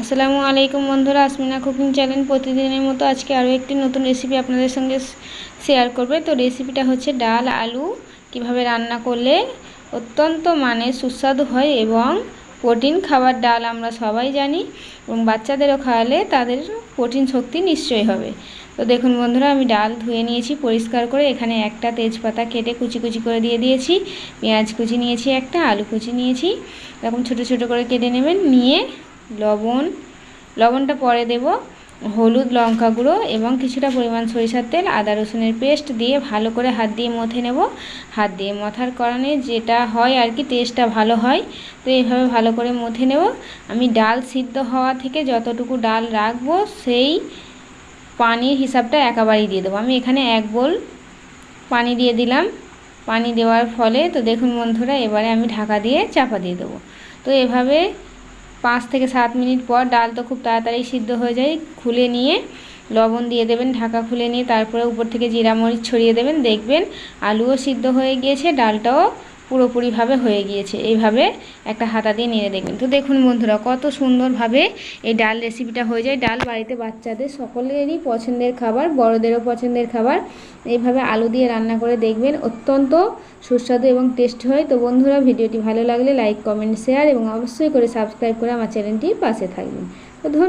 আসসালামু আলাইকুম বন্ধুরা, আসমিনা কুকিং চ্যানেল প্রতিদিনের মতো আজকে আরও একটি নতুন রেসিপি আপনাদের সঙ্গে শেয়ার করবে। তো রেসিপিটা হচ্ছে ডাল, আলু কীভাবে রান্না করলে অত্যন্ত মানে সুস্বাদু হয় এবং প্রোটিন খাবার ডাল আমরা সবাই জানি এবং বাচ্চাদেরও খাওয়ালে তাদের প্রোটিন শক্তি নিশ্চয়ই হবে। তো দেখুন বন্ধুরা, আমি ডাল ধুয়ে নিয়েছি পরিষ্কার করে, এখানে একটা তেজপাতা কেটে কুচি কুচি করে দিয়ে দিয়েছি, পেঁয়াজ কুচি নিয়েছি একটা, আলু কুচি নিয়েছি, এরকম ছোট ছোট করে কেটে নেবেন, নিয়ে লবণ। লবণটা পরে দেব হলুদ লঙ্কা গুঁড়ো এবং কিছুটা পরিমাণ সরিষার তেল, আদা রসুনের পেস্ট দিয়ে ভালো করে হাত দিয়ে মথে নেব। হাত দিয়ে মথার কারণে যেটা হয় আর কি টেস্টটা ভালো হয়। তো এইভাবে ভালো করে মথে নেব। আমি ডাল সিদ্ধ হওয়া থেকে যতটুকু ডাল রাখব সেই পানির হিসাবটা একেবারেই দিয়ে দেবো। আমি এখানে এক বোল পানি দিয়ে দিলাম। পানি দেওয়ার ফলে তো দেখুন বন্ধুরা, এবারে আমি ঢাকা দিয়ে চাপা দিয়ে দেবো। তো এভাবে পাঁচ থেকে সাত মিনিট পর ডাল তো খুব তাড়াতাড়ি সিদ্ধ হয়ে যায়, খুলে নিয়ে লবণ দিয়ে দেবেন, ঢাকা খুলে নিয়ে তারপরে উপর থেকে জিরা মরিচ ছড়িয়ে দেবেন, দেখবেন আলুও সিদ্ধ হয়ে গিয়েছে, ডালটাও পুরোপুরিভাবে হয়ে গিয়েছে। এইভাবে একটা হাতা দিয়ে নেড়ে দেখবেন। তো দেখুন বন্ধুরা, কত সুন্দরভাবে এই ডাল রেসিপিটা হয়ে যায়। ডাল বাড়িতে বাচ্চাদের সকলেরই পছন্দের খাবার, বড়দেরও পছন্দের খাবার। এইভাবে আলু দিয়ে রান্না করে দেখবেন, অত্যন্ত সুস্বাদু এবং টেস্ট হয়। তো বন্ধুরা, ভিডিওটি ভালো লাগলে লাইক কমেন্ট শেয়ার এবং অবশ্যই করে সাবস্ক্রাইব করে আমার চ্যানেলটি পাশে থাকবেন। তো ধন্যবাদ।